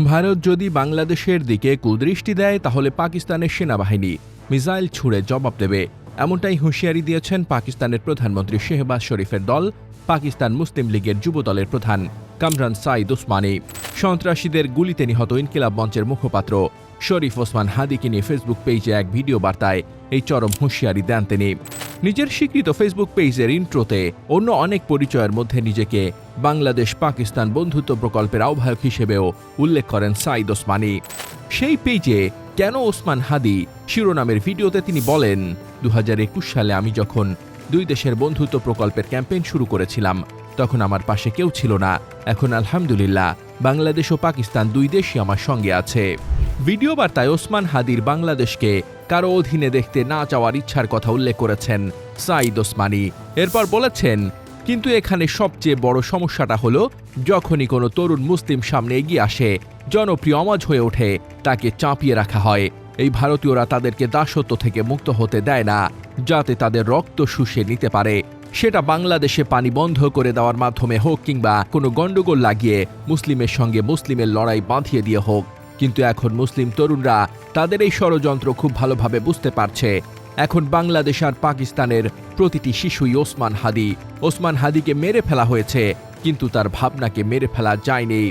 ভারত যদি বাংলাদেশের দিকে কুদৃষ্টি দেয়, তাহলে পাকিস্তানের সেনাবাহিনী মিসাইল ছুড়ে জবাব দেবে। এমনটাই হুঁশিয়ারি দিয়েছেন পাকিস্তানের প্রধানমন্ত্রী শেহবাজ শরীফের দল, পাকিস্তান মুসলিম লীগের যুব দলের প্রধান কামরান সাইদ ওসমানী। সন্ত্রাসীদের গুলিতে নিহত ইনকিলাব মঞ্চের মুখপাত্র শরীফ ওসমান হাদিকে নিয়ে ফেসবুক পেজে এক ভিডিও বার্তায় এই চরম হুঁশিয়ারি দেন তিনি। নিজের স্বীকৃত ফেসবুক পেজের ইন্ট্রোতে অন্য অনেক পরিচয়ের মধ্যে নিজেকে বাংলাদেশ পাকিস্তান বন্ধুত্ব প্রকল্পের আহ্বায়ক হিসেবেও উল্লেখ করেন সাইদ ওসমানী। সেই পেজে কেন ওসমান হাদি শিরোনামের ভিডিওতে তিনি বলেন দু হাজার একুশ সালে আমি যখন দুই দেশের বন্ধুত্ব প্রকল্পের ক্যাম্পেইন শুরু করেছিলাম, তখন আমার পাশে কেউ ছিল না। এখন আলহামদুলিল্লাহ, বাংলাদেশ ও পাকিস্তান দুই দেশই আমার সঙ্গে আছে। ভিডিও বার্তায় ওসমান হাদির বাংলাদেশকে কারও অধীনে দেখতে না চাওয়ার ইচ্ছার কথা উল্লেখ করেছেন সাইদ ওসমানি। এরপর বলেছেন, কিন্তু এখানে সবচেয়ে বড় সমস্যাটা হলো, যখনই কোনো তরুণ মুসলিম সামনে এগিয়ে আসে, জনপ্রিয় অমাজ হয়ে ওঠে, তাকে চাপিয়ে রাখা হয়। এই ভারতীয়রা তাদেরকে দাসত্ব থেকে মুক্ত হতে দেয় না, যাতে তাদের রক্ত শুষে নিতে পারে। সেটা বাংলাদেশে পানি বন্ধ করে দেওয়ার মাধ্যমে হোক কিংবা কোনো গণ্ডগোল লাগিয়ে মুসলিমের সঙ্গে মুসলিমের লড়াই বাঁধিয়ে দিয়ে হোক। কিন্তু এখন মুসলিম তরুণরা তাদের এই ষড়যন্ত্র খুব ভালোভাবে বুঝতে পারছে। এখন বাংলাদেশ আর পাকিস্তানের প্রতিটি শিশুই ওসমান হাদি। ওসমান হাদিকে মেরে ফেলা হয়েছে, কিন্তু তার ভাবনাকে মেরে ফেলা যায়নি।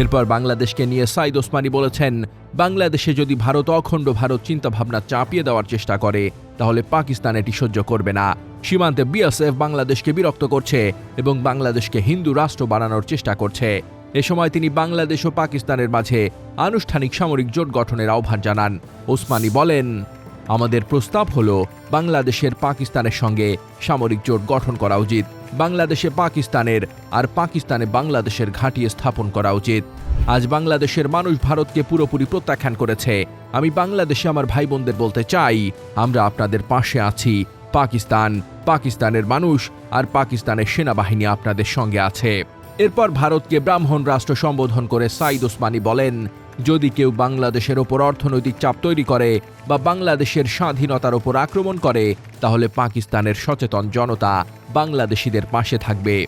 এরপর বাংলাদেশকে নিয়ে সাইদ ওসমানী বলেছেন, বাংলাদেশে যদি ভারত অখণ্ড ভারত চিন্তাভাবনা চাপিয়ে দেওয়ার চেষ্টা করে, তাহলে পাকিস্তান এটি সহ্য করবে না। সীমান্তে বিএসএফ বাংলাদেশকে বিরক্ত করছে এবং বাংলাদেশকে হিন্দু রাষ্ট্র বানানোর চেষ্টা করছে। এ সময় তিনি বাংলাদেশ ও পাকিস্তানের মাঝে আনুষ্ঠানিক সামরিক জোট গঠনের আহ্বান জানান। ওসমানী বলেন, আমাদের প্রস্তাব হল, বাংলাদেশের পাকিস্তানের সঙ্গে সামরিক জোট গঠন করা উচিত। বাংলাদেশে পাকিস্তানের আর পাকিস্তানে বাংলাদেশের ঘাঁটি স্থাপন করা উচিত। আজ বাংলাদেশের মানুষ ভারতকে পুরোপুরি প্রত্যাখ্যান করেছে। আমি বাংলাদেশে আমার ভাই বোনদের বলতে চাই, আমরা আপনাদের পাশে আছি। পাকিস্তান, পাকিস্তানের মানুষ আর পাকিস্তানের সেনাবাহিনী আপনাদের সঙ্গে আছে। এরপর ভারতকে ব্রাহ্মণ রাষ্ট্র সম্বোধন করে সাইদ ওসমানী বলেন, যদি কেউ বাংলাদেশের ওপর অর্থনৈতিক চাপ তৈরি করে বা বাংলাদেশের স্বাধীনতার ওপর আক্রমণ করে, তাহলে পাকিস্তানের সচেতন জনতা বাংলাদেশিদের পাশে থাকবে।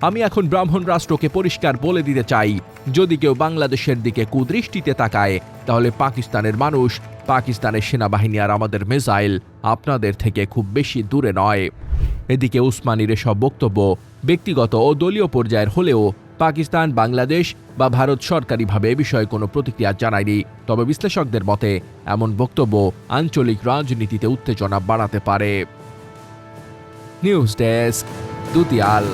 আমি এখন ব্রাহ্মণ রাষ্ট্রকে পরিষ্কার বলে দিতে চাই, যদি কেউ বাংলাদেশের দিকে কুদৃষ্টিতে তাকায়, তাহলে পাকিস্তানের মানুষ পাকিস্তানের সেনাবাহিনী আর আমাদের মিসাইল আপনাদের থেকে খুব বেশি দূরে নয়। এদিকে উসমানির এসব বক্তব্য ব্যক্তিগত ও দলীয় পর্যায়ের হলেও পাকিস্তান, বাংলাদেশ বা ভারত সরকারিভাবে এ বিষয়ে কোনো প্রতিক্রিয়া জানায়নি। তবে বিশ্লেষকদের মতে, এমন বক্তব্য আঞ্চলিক রাজনীতিতে উত্তেজনা বাড়াতে পারে। News desk, দুতিয়াল।